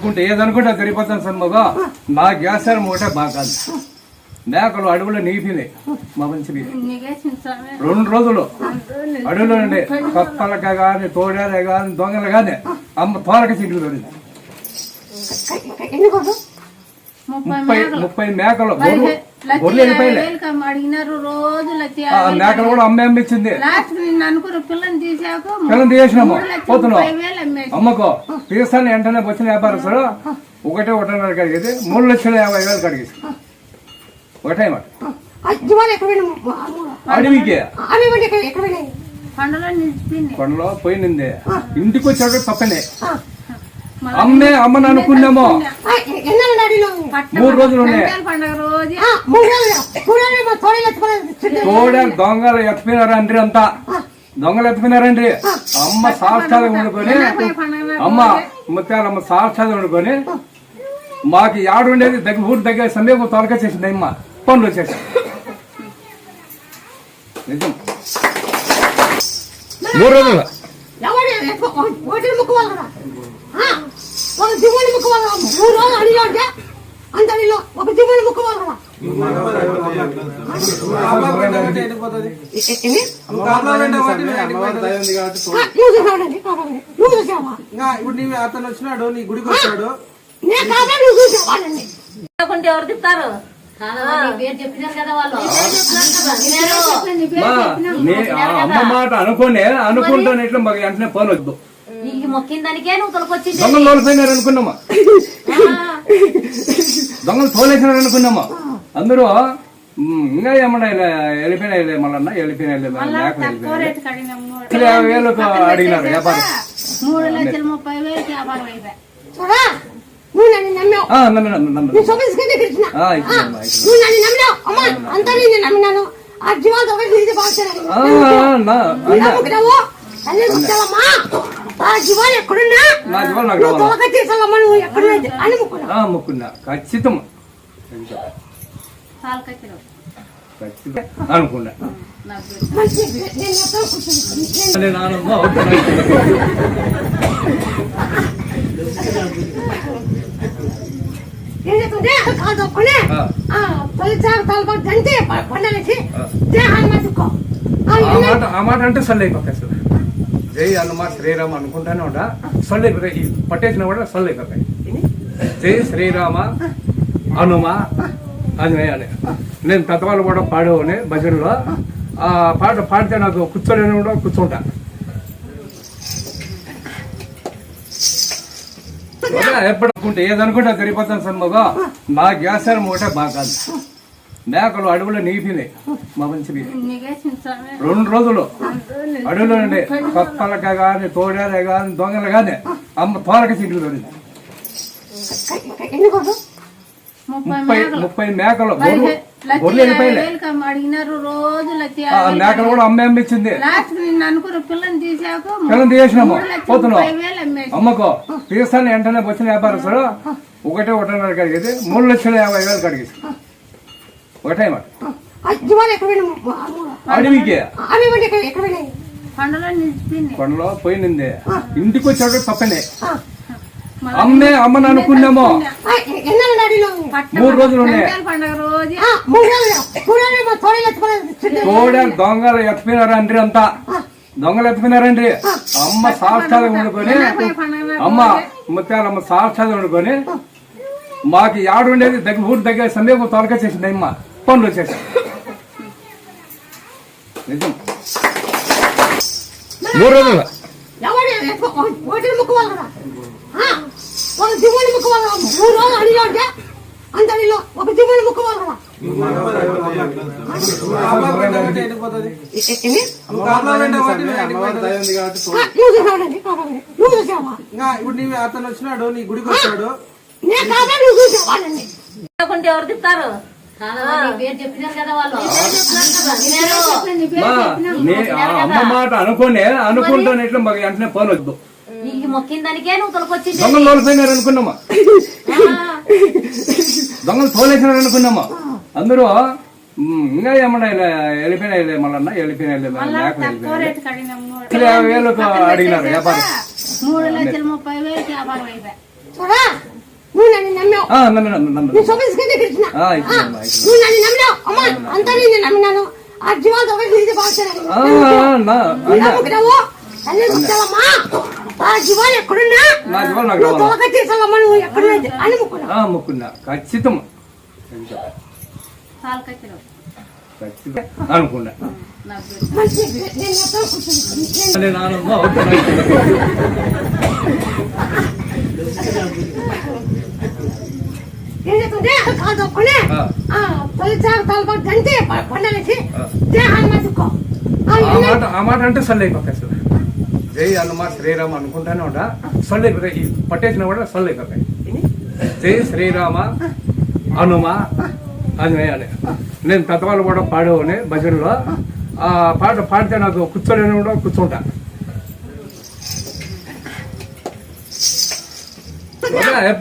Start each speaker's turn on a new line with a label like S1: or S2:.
S1: అనుకుంటే ఏదనుకుంటే తిరిగిపోతాను సార్ మగ. నా గ్యాస్ సార్ ఒకటే బాగా కాదు మేకలు అడవులో నీపినాయి మా మంచి రెండు రోజులు. అడవిలో ఉండే కప్పలక గాని తోడేలే గాని దొంగలు గాని అమ్మ తోలక చెట్లు
S2: కొడు
S1: ముప్పై ముప్పై మేకలు. మేకలు. కూడా అమ్మ అమ్మిచ్చింది.
S3: అనుకున్న పిల్లని
S1: పోతున్నాం. అమ్మకో తీస్తాను వెంటనే వచ్చిన వ్యాపారస్తుడు ఒకటే ఒకటిన్నర కడిగేది మూడు లక్షల యాభై వేలు కడిగేసి. ఒకటే మాట. అడవికి కొండలో పోయినింది ఇంటికి వచ్చాక తప్పనే అమ్మే అమ్మని అనుకున్నామో. మూడు రోజులు ఉన్నాయి
S2: తోడలు
S1: దొంగలు ఎత్తుకున్నారండ్రి అంతా. దొంగలు ఎత్తుకున్నారండి. అమ్మ సాక్షాత్గా వండుకొని అమ్మ ముత్యాలమ్మ సాక్షాత్గా వండుకొని మాకు యాడు ఉండేది దగ్గర ఊరు దగ్గర సమీపం తొలక చేసింది అమ్మ. పనులు వచ్చేసి నిజం. మూడు రోజులు.
S2: ఒక దివ్వని ముక్కువాలి కదా మూడు రోజులు అడిలో అంటే అంత ఒక దివ్వని ముక్కువాలి
S4: ఇప్పుడు నీవు అతను వచ్చినాడు నీ గుడికి వచ్చాడు
S5: లేకుంటే ఎవరు తిస్తారు పేరు చెప్పినారు కదా వాళ్ళు.
S1: మా, నే- ఆ అమ్మ మాట అనుకోనే అనుకుంటాను ఇట్లా మాకు వెంటనే ఫోన్ వద్దు.
S5: మొక్కిన దానికే నువ్వు తొలకొచ్చింది
S1: దొంగలు తోలిపోయినారు అనుకున్నామా? దొంగలు తోలేసినారు అనుకున్నామా? అందరూ "ఉమ్, ఇంకా ఏమన్నా ఇలా వెళ్ళిపోయినా మళ్ళా వెళ్ళిపోయినా లక్షల యాభై వేలకు అడిగినారు వ్యాపారం.
S3: మూడు లక్షల ముప్పై వేలకి వ్యాపారం
S1: మొక్కున్నా. ఖచ్చితం అనుకున్నా.
S2: మంచి నేను ఎక్కడ కూర్చుని
S1: అదే నానమ్మ అవుతున్నా.
S2: ఏం చెప్తుంటే కాదు తప్పుకునే
S1: ఆ. మాట అంటే సొల్లైపోతాయి అసలు. జై హనుమ శ్రీరామ అనుకుంటానే ఉంటా సొల్లైపోతాయి ఈ పట్టేసిన కూడా సొల్లైపోతాయి జై శ్రీరామ హనుమ. అది వేయాలి. నేను తత్వాలు కూడా పాడేవాని భజనలో. ఆ పాట పాడితే నాకు కూర్చోలేని కూడా కూర్చుంటా. అదే ఎప్పుడు అనుకుంటే ఏదనుకుంటే తిరిగిపోతాను సార్ మగ నా గ్యాస్ ఒకటే బాగా కాదు మేకలు అడవులు నీపినాయి మా మంచి రెండు రోజులు. అడవులు ఉండే కప్పలక కానీ తోడేలే కానీ దొంగలు కానీ అమ్మ తోలక చెట్లు దొరింది
S3: ముప్పై
S1: ముప్పై
S3: మేకలు.
S1: గొర్రెలు
S3: అడిగినారు రోజు
S1: మేకలు కూడా అమ్మ
S3: అనుకున్న పిల్లని తీసాక
S1: పోతున్నాం అమ్మకో తీస్తాను వెంటనే వచ్చిన వ్యాపారస్తుడు. ఒకటే ఒకటిన్నర కడిగేది మూడు లక్షల యాభై వేలు కడిగేసి ఒకటే మాట. అడవికి కొండలో పోయినింది ఇంటికి వచ్చాక తప్పనే అమ్మే అమ్మని అనుకున్నామో? మూడు రోజులు
S2: తోడలు
S1: దొంగలు ఎత్తుకున్నారండ్రి అంతా. దొంగలు ఎత్తుకున్నారండి అమ్మ సాక్షాత్గా వండుకొని అమ్మ ముత్యాలమ్మ సాక్షాత్గా వండుకొని మాకు యాడు ఉండేది దగ్గర ఊరు దగ్గర సమీపం తొలక చేసింది అమ్మ. పనులు వచ్చేసి నిజం. మూడు రోజులు.
S2: ఒక దివ్వని ముక్కువాలి కదా మూడు రోజులు అంటే అంత అడిలో ఒక దివ్వని
S4: ఇంకా ఇప్పుడు నీవు అతను వచ్చినాడు నీ గుడికి వచ్చాడు
S5: ఎవరు తిస్తారు పేరు చెప్పినారు కదా వాళ్ళు.
S1: మా, నే- ఆ అమ్మ మాట అనుకోనే అనుకుంటాను మాకు వెంటనే ఫోన్ వద్దు.
S5: నీకు మొక్కిన దానికే నువ్వు తొలకొచ్చింది.
S1: దొంగలు తోలిపోయినారు అనుకున్నామా? దొంగలు తోలేసినారు అనుకున్నామా? అందరూ "ఉమ్, ఇంకా ఏమన్నా వెళ్ళిపోయినా మళ్ళా వెళ్ళిపోయినా వెళ్ళిపోయినా యాభై వేలకు అడిగినారు వ్యాపారం.
S3: మూడు లక్షల ముప్పై వేలకి వ్యాపారం అయిపోయి
S2: ఇచ్చిన. నువ్వు నన్ను నమ్మినావు. అమ్మా అంతా నేను నమ్మినాను. ఆ జీవాలు
S1: అన్న.
S2: జీవాలు ఎక్కడున్నా?
S1: నా జీవాలు నాకు
S2: నువ్వు
S1: కావాలా?
S2: తోలకట్టేసావమ్మా నువ్వు ఎక్కడున్నా అని ముక్కున్నావు
S1: ఆ, మొక్కున్నా. ఖచ్చితం అనుకున్నా.
S3: నాకు.
S2: మంచి నేను కూర్చుని కాదు తప్పుకుని
S1: ఆ.
S2: తొలి చారు తలపాటు దంచి పండలేసి
S1: ఆ.
S2: దేహాన్ని మధ్యకో
S1: ఆ మాట ఆ మాట అంటే సొల్లైపోతాయి అసలు జై హనుమ శ్రీరామ అనుకుంటానే ఉంటా. సొల్లైపోతాయి ఈ పట్టేసిన కూడా సొల్లైపోతాయి జై శ్రీరామ హనుమ ఆంజనేయ అని నేను తత్వాలు కూడా పాడేవాడిని భజనలో. ఆ పాట పాడితే నాకు కూర్చోలేని కూడా కూర్చుంటా. ఎప్పుడు